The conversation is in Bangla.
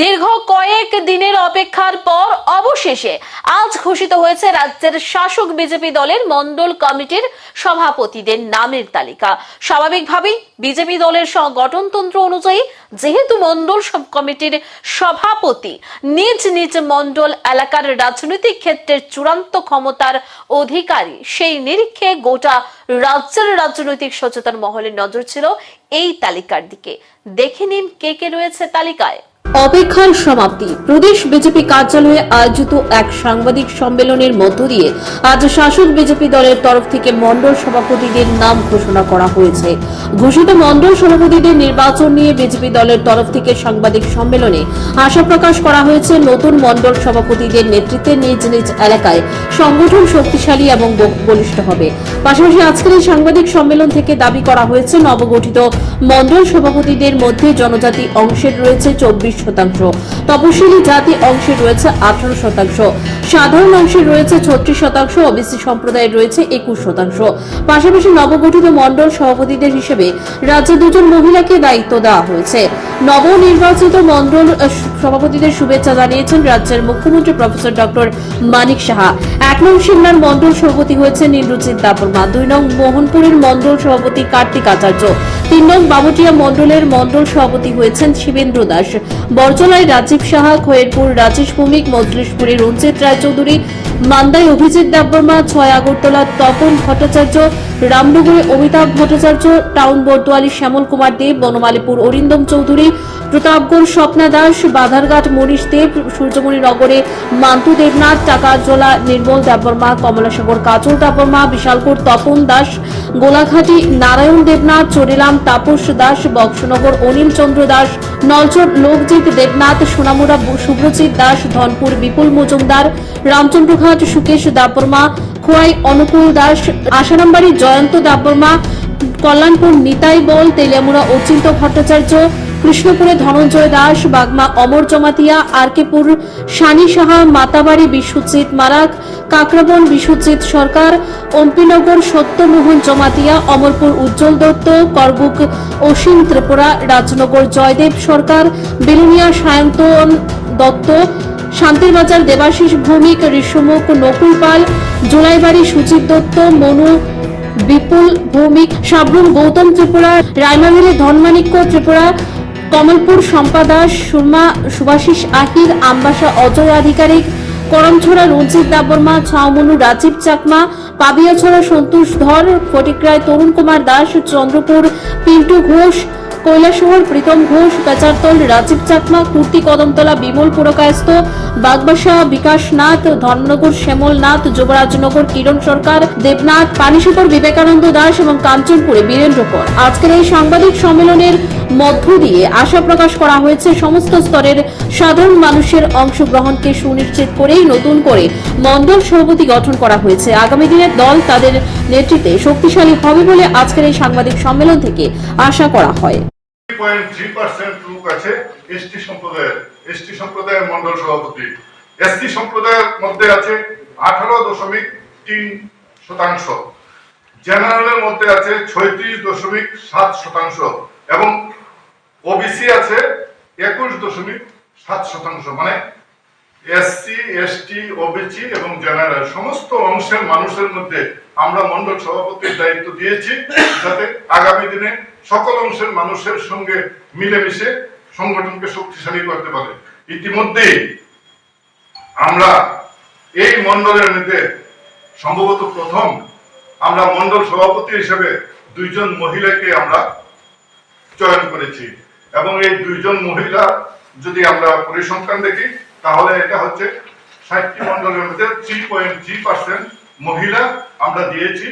দীর্ঘ কয়েক দিনের অপেক্ষার পর অবশেষে আজ ঘোষিত হয়েছে রাজ্যের শাসক বিজেপি দলের মন্ডল কমিটির সভাপতিদের নামের তালিকা। স্বাভাবিকভাবেই বিজেপি দলের গঠনতন্ত্র অনুযায়ী যেহেতু মন্ডল সব কমিটির সভাপতি, নিজ নিজ মন্ডল এলাকার রাজনৈতিক ক্ষেত্রের চূড়ান্ত ক্ষমতার অধিকারী, সেই নিরীক্ষে গোটা রাজ্যের রাজনৈতিক সচেতন মহলের নজর ছিল এই তালিকার দিকে। দেখে নিন কে কে রয়েছে তালিকায়। অপেক্ষার সমাপ্তি। প্রদেশ বিজেপি কার্যালয়ে আয়োজিত এক সাংবাদিক সম্মেলনের মধ্য দিয়ে আজ শাসক বিজেপি দলের তরফ থেকে মন্ডল সভাপতিদের নাম ঘোষণা করা হয়েছে। ঘোষিত মন্ডল সভাপতিদের নির্বাচন নিয়ে বিজেপি দলের তরফ থেকে সাংবাদিক সম্মেলনে আশা প্রকাশ করা হয়েছে, নতুন মন্ডল সভাপতিদের নেতৃত্বে নিজ নিজ এলাকায় সংগঠন শক্তিশালী এবং বলিষ্ঠ হবে। পাশাপাশি আজকের এই সাংবাদিক সম্মেলন থেকে দাবি করা হয়েছে, নবগঠিত মন্ডল সভাপতিদের মধ্যে জনজাতি অংশের রয়েছে চব্বিশ শতাংশ। তপশিলি জাতি অংশে রয়েছে আঠারো শতাংশ। সাধারণ অংশে রয়েছে ছত্রিশ শতাংশ, ওবিসি সম্প্রদায়ের রয়েছে একুশ শতাংশ। পাশাপাশি নবগঠিত মন্ডল সভাপতিদের হিসেবে রাজ্যে দুজন মহিলাকে দায়িত্ব দেওয়া হয়েছে। নবনির্বাচিত মন্ডল সভাপতিদের শুভেচ্ছা জানিয়েছেন রাজ্যের মুখ্যমন্ত্রী প্রফেসর ডক্টর মানিক সাহা। এক নং সিমলার মন্ডল সভাপতি হয়েছেন নীলরুচিত দাপরমা। দুই নং মোহনপুরের মন্ডল সভাপতি কার্তিক আচার্য। তিন নং বাবুটিয়া মন্ডলের মন্ডল সভাপতি হয়েছেন শিবেন্দ্র দাস। বরজলায় রাজীব সাহা, খয়েরপুর রাজেশ ভৌমিক মজলিশপুরে রঞ্জিত রায়চৌধুরী মান্দায় অভিজিৎ দেববর্মা, ছয় আগরতলা তপন ভট্টাচার্য, রামনগরে অমিতাভ ভট্টাচার্য, টাউন বর্দোয়ালি শ্যামল কুমার দেব, বনমালীপুর অরিন্দম চৌধুরী, প্রতাপগড় স্বপ্না দাস, বাধারঘাট মনীষ দেব, সূর্যমণি নগরে মান্তু দেবনাথ টাকাজোলা নির্মল দেববর্মা, কমলাসাগর কাজল দেববর্মা, বিশালপুর তপন দাস গোলাঘাটি, নারায়ণ দেবনাথ চরিলাম তাপস দাস, বক্সনগর, অনিল চন্দ্র দাস, নলচর লোকজিৎ দেবনাথ, সোনামুড়া শুভজিৎ দাস, ধনপুর বিপুল মজুমদার রামচন্দ্রঘাট সুকেশ দাপরমা, খোয়াই অনুকূল দাস, আশারামবাড়ি জয়ন্ত দাপরমা, কল্যাণপুর নিতাই বল, তেলিয়ামুড়া অচিন্ত ভট্টাচার্য কৃষ্ণপুরে ধনঞ্জয় দাস, বাগমা অমর জমাতিয়া, আরকেপুর শানি সাহা, মাতাবাড়ি বিশ্বজিৎ মারাক, কাকরাবন বিশ্বজিৎ সরকার, অম্পিনগর সত্যমোহন জমাতিয়া, অমরপুর উজ্জ্বল দত্ত, করবুক অসীম ত্রিপুরা, রাজনগর জয়দেব সরকার, বেলুনিয়া সায়ন্তন দত্ত, শান্তিরবাজার দেবাশিস ভৌমিক, ঋষমুখ নকুল পাল, জোলাইবাড়ি সুজিত দত্ত, মনু বিপুল ভৌমিক সাবরুম গৌতম ত্রিপুরা রায়মাঙ্গেলি ধনমাণিক্য ত্রিপুরা কমলপুর শম্পা সুরমা সুভাষিস আহির, আমবাসা অজয় আধিকারিক, করমছড়া রঞ্জিত দাবর্মা ছাউমনু রাজীব চাকমা, পাবিয়াছড়া সন্তোষ ধর, ফটিকরায় তরুণ কুমার দাস, চন্দ্রপুর পিন্টু ঘোষ, কৈলাসহর প্রীতম ঘোষ, কাচারতল রাজীব চাকমা, কুর্তি কদমতলা বিমল পুরকায়স্ত বাগবাসা বিকাশ নাথ, ধর্মনগর শ্যামল নাথ, যুবরাজনগর কিরণ সরকার, দেবনাথ পানিসাগর বিবেকানন্দ দাস এবং কাঞ্চনপুরে বীরেন্দ্র কর। আজকের এই সাংবাদিক সম্মেলনের মধ্য দিয়ে আশা প্রকাশ করা হয়েছে, সমস্ত স্তরের সাধারণ মানুষের অংশগ্রহণকে সুনিশ্চিত করেই নতুন করে মন্ডল সভাপতি গঠন করা হয়েছে। আগামী দিনে দল তাদের নেতৃত্বে শক্তিশালী হবে বলে আজকের এই সাংবাদিক সম্মেলন থেকে আশা করা হয়। এবং ওবিসি আছে একুশ দশমিক সাত শতাংশ মানে এসসি এসটি ওবিসি এবং জেনারেল সমস্ত অংশের মানুষের মধ্যে আমরা মন্ডল সভাপতির দায়িত্ব দিয়েছি যাতে আগামী দিনে সকল অংশের মানুষের সঙ্গে মিলেমিশে সংগঠনকে শক্তিশালী করতে পারে। ইতিমধ্যেই আমরা এই মন্ডলের মধ্যে সম্ভবত প্রথম, আমরা মন্ডল সভাপতি হিসেবে দুইজন মহিলাকে আমরা চয়ন করেছি। এবং এই দুইজন মহিলা যদি আমরা পরিসংখ্যান দেখি, তাহলে এটা হচ্ছে ষাটটি মন্ডলের মধ্যে থ্রি পয়েন্ট পার্সেন্ট মহিলা আমরা দিয়েছি।